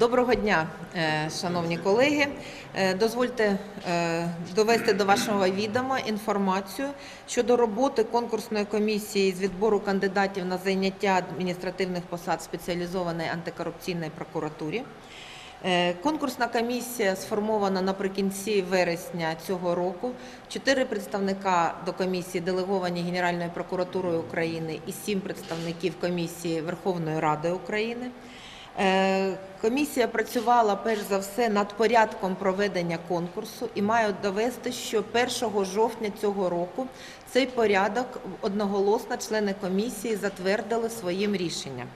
Доброго дня, е, шановні колеги. Е, Дозвольте е, довести до вашого відома інформацію щодо роботи конкурсної комісії з відбору кандидатів на зайняття адміністративних посад в спеціалізованій антикорупційній прокуратурі. Конкурсна комісія сформована наприкінці вересня цього року. Чотири представника до комісії делеговані Генеральною прокуратурою України і сім представників комісії Верховної Ради України. Е, Комісія працювала перш за все над порядком проведення конкурсу і маю довести, що 1 жовтня цього року цей порядок одноголосно члени комісії затвердили своїм рішенням.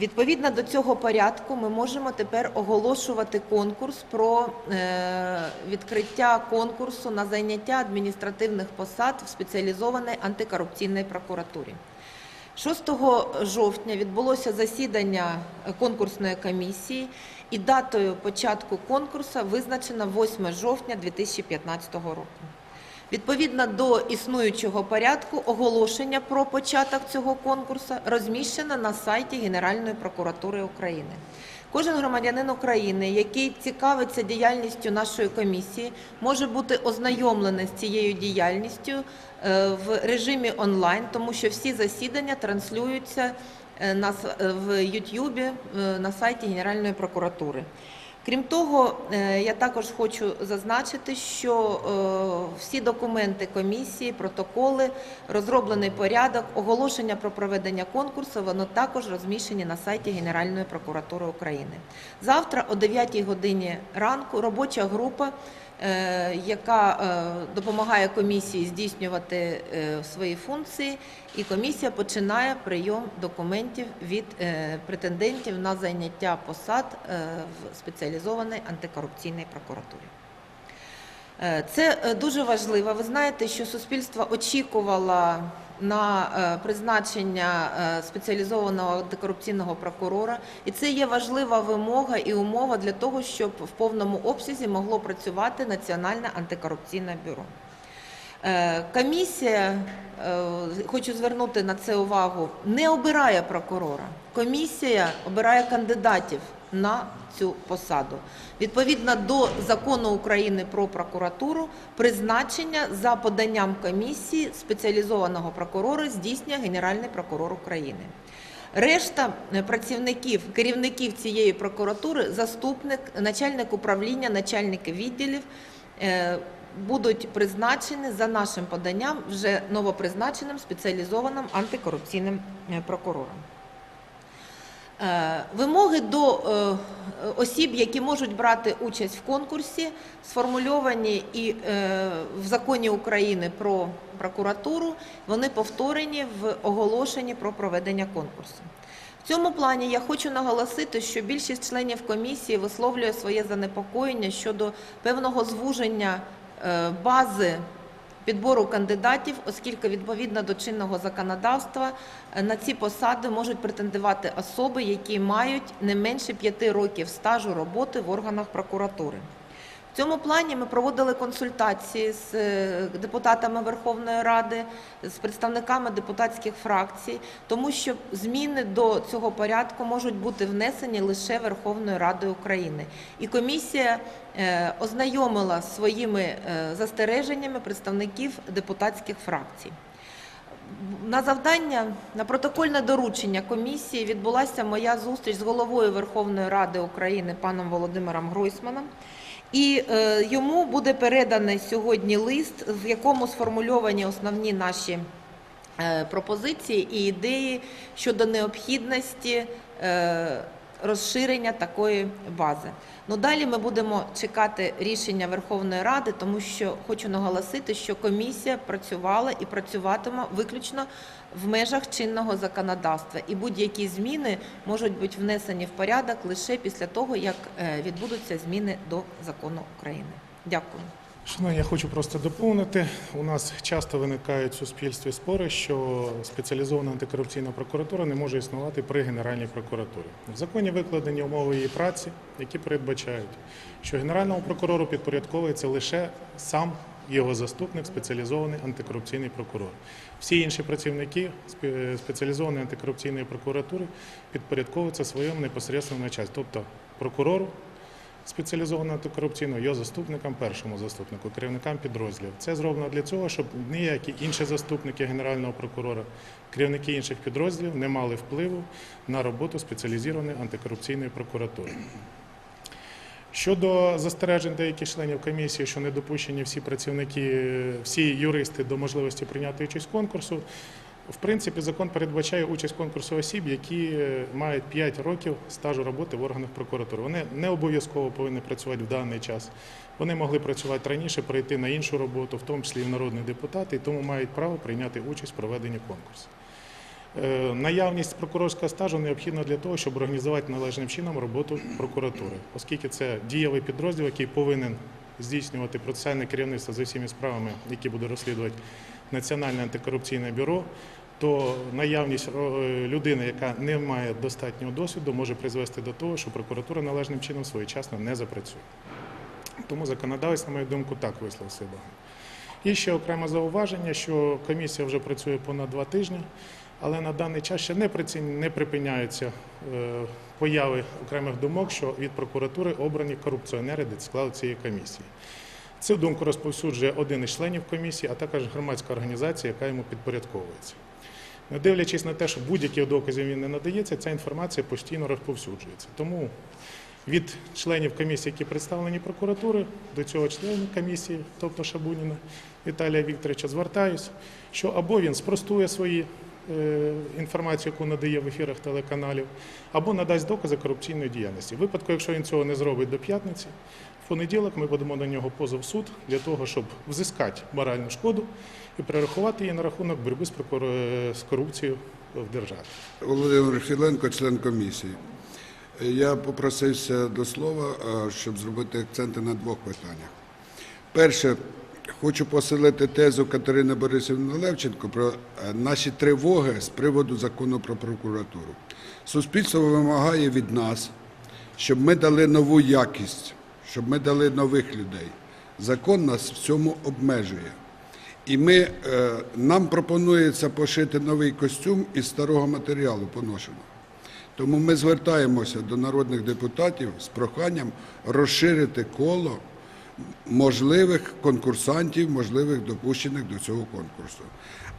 Відповідно до цього порядку, ми можемо тепер оголошувати конкурс про е, відкриття конкурсу на зайняття адміністративних посад в спеціалізованій антикорупційній прокуратурі. 6 жовтня відбулося засідання конкурсної комісії, і датою початку конкурсу визначено 8 жовтня 2015 року. Відповідно до існуючого порядку, оголошення про початок цього конкурсу розміщено на сайті Генеральної прокуратури України. Кожен громадянин України, який цікавиться діяльністю нашої комісії, може бути ознайомлений з цією діяльністю е, в режимі онлайн, тому що всі засідання транслюються е, е, в Ютубі е, на сайті Генеральної прокуратури. Крім того, е, я також хочу зазначити, що е, всі документи комісії, протоколи, розроблений порядок, оголошення про проведення конкурсу, воно також розміщені на сайті Генеральної прокуратури України. Завтра о 9 годині ранку робоча група, яка е, допомагає комісії здійснювати е, свої функції, і комісія починає прийом документів від е, претендентів на зайняття посад е, в спеціалізованій антикорупційній прокуратурі. Е, Це е, дуже важливо. Ви знаєте, що суспільство очікувало на е, призначення е, спеціалізованого антикорупційного прокурора, і це є важлива вимога і умова для того, щоб в повному обсязі могло працювати Національне антикорупційне бюро. Е, Комісія, хочу звернути на це увагу, не обирає прокурора. Комісія обирає кандидатів на цю посаду. Відповідно до закону України про прокуратуру, призначення за поданням комісії спеціалізованого прокурора здійснює Генеральний прокурор України. Решта е, працівників, керівників цієї прокуратури, заступник, начальник управління, начальники відділів е, будуть призначені за нашим поданням вже новопризначеним спеціалізованим антикорупційним е, прокурором. Е, Вимоги до е, осіб, які можуть брати участь в конкурсі, сформульовані і е, в законі України про прокуратуру. Вони повторені в оголошенні про проведення конкурсу. В цьому плані я хочу наголосити, що більшість членів комісії висловлює своє занепокоєння щодо певного звуження бази підбору кандидатів, оскільки відповідно до чинного законодавства е, на ці посади можуть претендувати особи, які мають не менше п'яти років стажу роботи в органах прокуратури. Цьому плані ми проводили консультації з е, депутатами Верховної Ради, з представниками депутатських фракцій, тому що зміни до цього порядку можуть бути внесені лише Верховною Радою України. І комісія е, ознайомила своїми е, застереженнями представників депутатських фракцій. На завдання на протокольне доручення комісії відбулася моя зустріч з головою Верховної Ради України паном Володимиром Гройсманом. І е, йому буде переданий сьогодні лист, в якому сформульовані основні наші е, пропозиції і ідеї щодо необхідності е, розширення такої бази. Ну далі ми будемо чекати рішення Верховної Ради, тому що хочу наголосити, що комісія працювала і працюватиме виключно в межах чинного законодавства, і будь-які зміни можуть бути внесені в порядок лише після того, як е, відбудуться зміни до закону України. Дякую. Шановні, я хочу просто доповнити. У нас часто виникають в суспільстві спори, що спеціалізована антикорупційна прокуратура не може існувати при Генеральній прокуратурі. В законі викладені умови її праці, які передбачають, що Генеральному прокурору підпорядковується лише сам його заступник, спеціалізований антикорупційний прокурор. Всі інші працівники спеціалізованої антикорупційної прокуратури підпорядковуються своєму непосередньому начальству, тобто прокурору спеціалізованого антикорупційного, його заступникам, першому заступнику, керівникам підрозділів. Це зроблено для цього, щоб ніякі інші заступники генерального прокурора, керівники інших підрозділів не мали впливу на роботу спеціалізованої антикорупційної прокуратури. Щодо застережень деяких членів комісії, що не допущені всі працівники, всі юристи до можливості прийняти участь в конкурсу, в принципі, закон передбачає участь конкурсу осіб, які е, мають 5 років стажу роботи в органах прокуратури. Вони не обов'язково повинні працювати в даний час. Вони могли працювати раніше, перейти на іншу роботу, в тому числі і народні депутати, і тому мають право прийняти участь в проведенні конкурсу. Е, Наявність прокурорського стажу необхідна для того, щоб організувати належним чином роботу прокуратури, оскільки це дієвий підрозділ, який повинен здійснювати процесуальне керівництво за всіма справами, які буде розслідувати Національне антикорупційне бюро, то наявність е, людини, яка не має достатнього досвіду, може призвести до того, що прокуратура належним чином своєчасно не запрацює. Тому законодавець, на мою думку, так висловив себе. І ще окреме зауваження, що комісія вже працює понад два тижні, але на даний час ще не, не припиняються е, появи окремих думок, що від прокуратури обрані корупціонери до складу цієї комісії. Цю думку розповсюджує один із членів комісії, а також громадська організація, яка йому підпорядковується. Не дивлячись на те, що будь-яких доказів він не надається, ця інформація постійно розповсюджується. Тому від членів комісії, які представлені прокуратури, до цього члена комісії, тобто Шабуніна Віталія Вікторовича, звертаюсь, що або він спростує свої інформацію, яку надає в ефірах телеканалів, або надасть докази корупційної діяльності. В випадку, якщо він цього не зробить до п'ятниці, в понеділок ми будемо на нього позов суд для того, щоб взискати моральну шкоду і перерахувати її на рахунок боротьби з, е, корупцією в державі. Володимир Філенко, член комісії. Я попросився до слова, е, щоб зробити акценти на двох питаннях. Перше, хочу посилити тезу Катерини Борисівни Левченко про е, наші тривоги з приводу закону про прокуратуру. Суспільство вимагає від нас, щоб ми дали нову якість, щоб ми дали нових людей. Закон нас в цьому обмежує. І ми, е, нам пропонується пошити новий костюм із старого матеріалу поношеного. Тому ми звертаємося до народних депутатів з проханням розширити коло можливих конкурсантів, можливих допущених до цього конкурсу.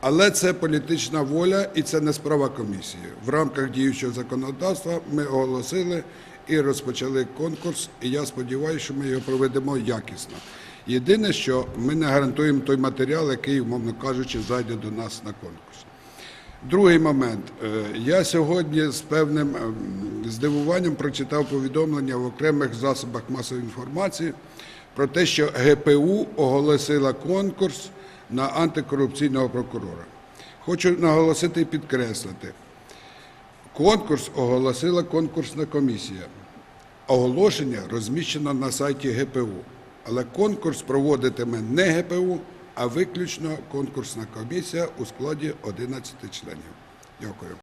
Але це політична воля і це не справа комісії. В рамках діючого законодавства ми оголосили і розпочали конкурс, і я сподіваюся, що ми його проведемо якісно. Єдине, що ми не гарантуємо той матеріал, який, умовно кажучи, зайде до нас на конкурс. Другий момент. Е, Я сьогодні з певним ем, здивуванням прочитав повідомлення в окремих засобах масової інформації про те, що ГПУ оголосила конкурс на антикорупційного прокурора. Хочу наголосити і підкреслити. Конкурс оголосила конкурсна комісія. Оголошення розміщено на сайті ГПУ. Але конкурс проводитиме не ГПУ, а виключно конкурсна комісія у складі 11 членів. Дякую.